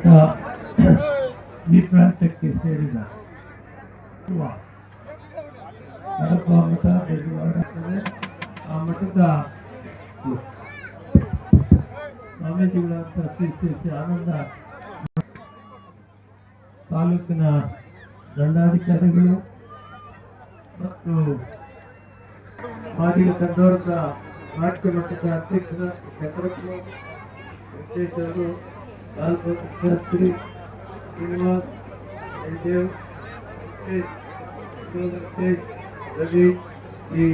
ಈ ಪ್ರಾಂತ್ಯಕ್ಕೆ ಸೇರಿದ. ಮಠ ಆ ಮಠದ ಸ್ವಾಮೀಜಿಗಳಂತ ಶ್ರೀ ಶ್ರೀ ಶ್ರೀ ಆನಂದ ತಾಲೂಕಿನ ದಂಡಾಧಿಕಾರಿಗಳು ಮತ್ತು ಮಾದಿಗ ಕಂಡೋರದ ನಾಟ್ಯ ಮಠದ ಅಧ್ಯಕ್ಷರ ವೆಂಕಟೇಶ್ವರು ಶಿವವೆಂಕಟೇಶ್, ರವಿ ಈ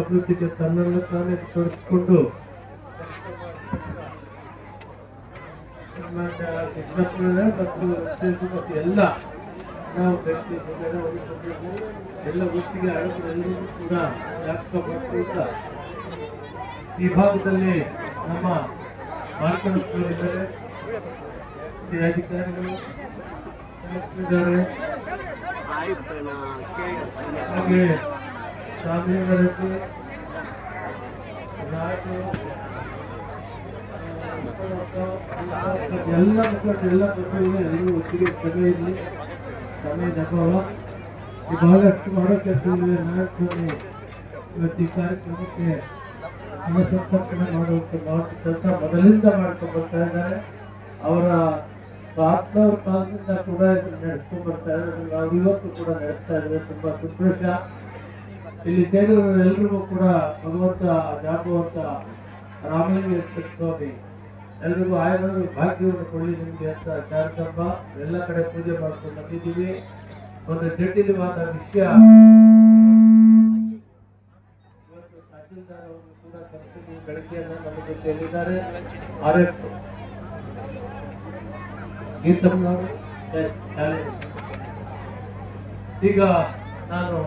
ಅಭಿವೃದ್ಧಿಗೆ ತನ್ನನ್ನು ತಾನೇ ತೊಡಗಿಸಿಕೊಂಡು ಮತ್ತು ಮತ್ತು ಎಲ್ಲ ನಾವು ವ್ಯಕ್ತಿ ಎಲ್ಲ ಒಟ್ಟಿಗೆ ಅಳತೆಲ್ಲರಿಗೂ ಕೂಡ ಈ ಭಾಗದಲ್ಲಿ ನಮ್ಮ ಮಾರ್ಗದರ್ಶಕರಿದ್ದಾರೆ ಈ ಅಧಿಕಾರಿಗಳು ಎಲ್ಲ ಮುಖಂಡರು ಎಲ್ಲ ಮುಖಂಡರು ಎಲ್ಲರೂ ಒಟ್ಟಿಗೆ ಸಭೆ ಇರಲಿ ಸಮಯದ ಅಭಾವ. ಈ ಬಹಳಷ್ಟು ಮಾಡೋ ಕೆಲಸಗಳಿವೆ ನಾಯಕರು ಇವತ್ತು ಈ ಕಾರ್ಯಕ್ರಮಕ್ಕೆ ಜನಸಂಪರ್ಕನ ಮಾಡುವಂತ ಮಾತು ಕೆಲಸ ಮೊದಲಿಂದ ಮಾಡ್ಕೊಂಡು ಬರ್ತಾ ಇದ್ದಾರೆ. ಅವರ ಆತ್ಮವ್ರ ಕಾಲದಿಂದ ಕೂಡ ಇದನ್ನು ನಡೆಸ್ಕೊಂಡು ಬರ್ತಾ ಇದ್ದಾರೆ. ನಾವು ಇವತ್ತು ಕೂಡ ನಡೆಸ್ತಾ ಇದ್ದೇವೆ. ತುಂಬಾ ಸಂತೋಷ. ಇಲ್ಲಿ ಸೇರಿದವರೆಲ್ಲರಿಗೂ ಕೂಡ ಭಗವಂತ ಜಾಗುವಂತ ರಾಮಲಿಂಗೇಶ್ವರ ಸ್ವಾಮಿ, ಎಲ್ರಿಗೂ ಆಯನರು ಭಾಗ್ಯವನ್ನು ಕೊಡಲಿ ನಿಮಗೆ ಅಂತ ಶಾರದಮ್ಮ ಎಲ್ಲ ಕಡೆ ಪೂಜೆ ಮಾಡ್ಕೊಂಡು ಬಂದಿದ್ದೀವಿ. ಒಂದು ಜಟಿಲವಾದ ವಿಷಯ ಇವತ್ತು ತಹಸೀಲ್ದಾರ್ ಆರ್ ಎಫ್ ಈಗ ನಾನು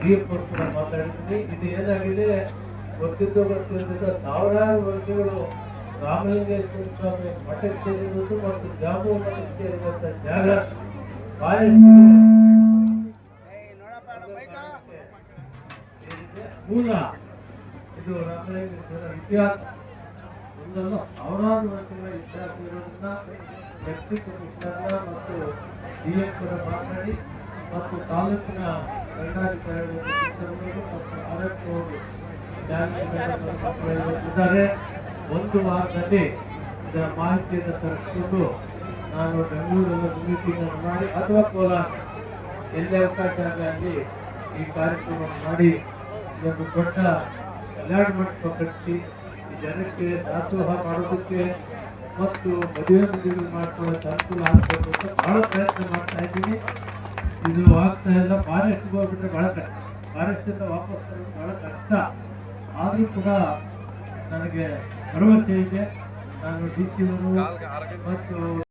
ಡಿ ಎಫ್ ಅವ್ರ ಕೂಡ ಮಾತಾಡಿದ್ದೀನಿ. ಇದು ಏನಾಗಿದೆ? ಗೊತ್ತಿದ್ದು ಗೊತ್ತಿರೋದ್ರಿಂದ ಸಾವಿರಾರು ವರ್ಷಗಳು ರಾಮಲಿಂಗೇಶ್ವರ ಸ್ವಾಮಿ ಮಠಕ್ಕೆ ಸೇರಿರುವುದು ಮತ್ತು ಜಾಮು ಮಠಕ್ಕೆ ಸೇರಿರುವಂತ ಜಾಗ. ಬಹಳಷ್ಟು ಮತ್ತು ಮಾತನಾಡಿ ಮತ್ತು ತಾಲೂಕಿನ ಮತ್ತು ಒಂದು ವಾರದಲ್ಲಿ ಇದರ ಮಾಹಿತಿಯನ್ನು ತರಿಸಿಕೊಂಡು ನಾನು ಬೆಂಗಳೂರಲ್ಲಿ ಮೀಟಿಂಗ್ ಮಾಡಿ, ಅಥವಾ ಕೋಲಾರ, ಎಲ್ಲಿ ಅವಕಾಶ ಆಗಲಿ ಈ ಕಾರ್ಯಕ್ರಮವನ್ನು ಮಾಡಿ ಇದೊಂದು ದೊಡ್ಡ ಕಲ್ಯಾಣ ಮಂಟಪ ಕಟ್ಟಿಸಿ ಈ ಜನಕ್ಕೆ ದಾಸೋಹ ಮಾಡೋದಕ್ಕೆ ಮತ್ತು ಮದುವೆ ಮದುವೆ ಮಾಡ್ಕೊಳ್ಳೋಕೆ ಅನುಕೂಲ ಆಗಬೇಕು ಅಂತ ಭಾಳ ಪ್ರಯತ್ನ ಮಾಡ್ತಾ ಇದ್ದೀನಿ. ಇದು ಆಗ್ತಾ ಇಲ್ಲ. ಫಾರೆಸ್ಟ್ಗೆ ಹೋಗ್ಬಿಟ್ರೆ ಭಾಳ ಕಷ್ಟ. ಫಾರೆಸ್ಟಿಂದ ವಾಪಸ್ ಬರೋದು ಭಾಳ ಕಷ್ಟ. ಆದರೂ ಕೂಡ ನನಗೆ ಭರವಸೆ ಇದೆ. ನಾನು ಡಿ ಸಿ ಮತ್ತು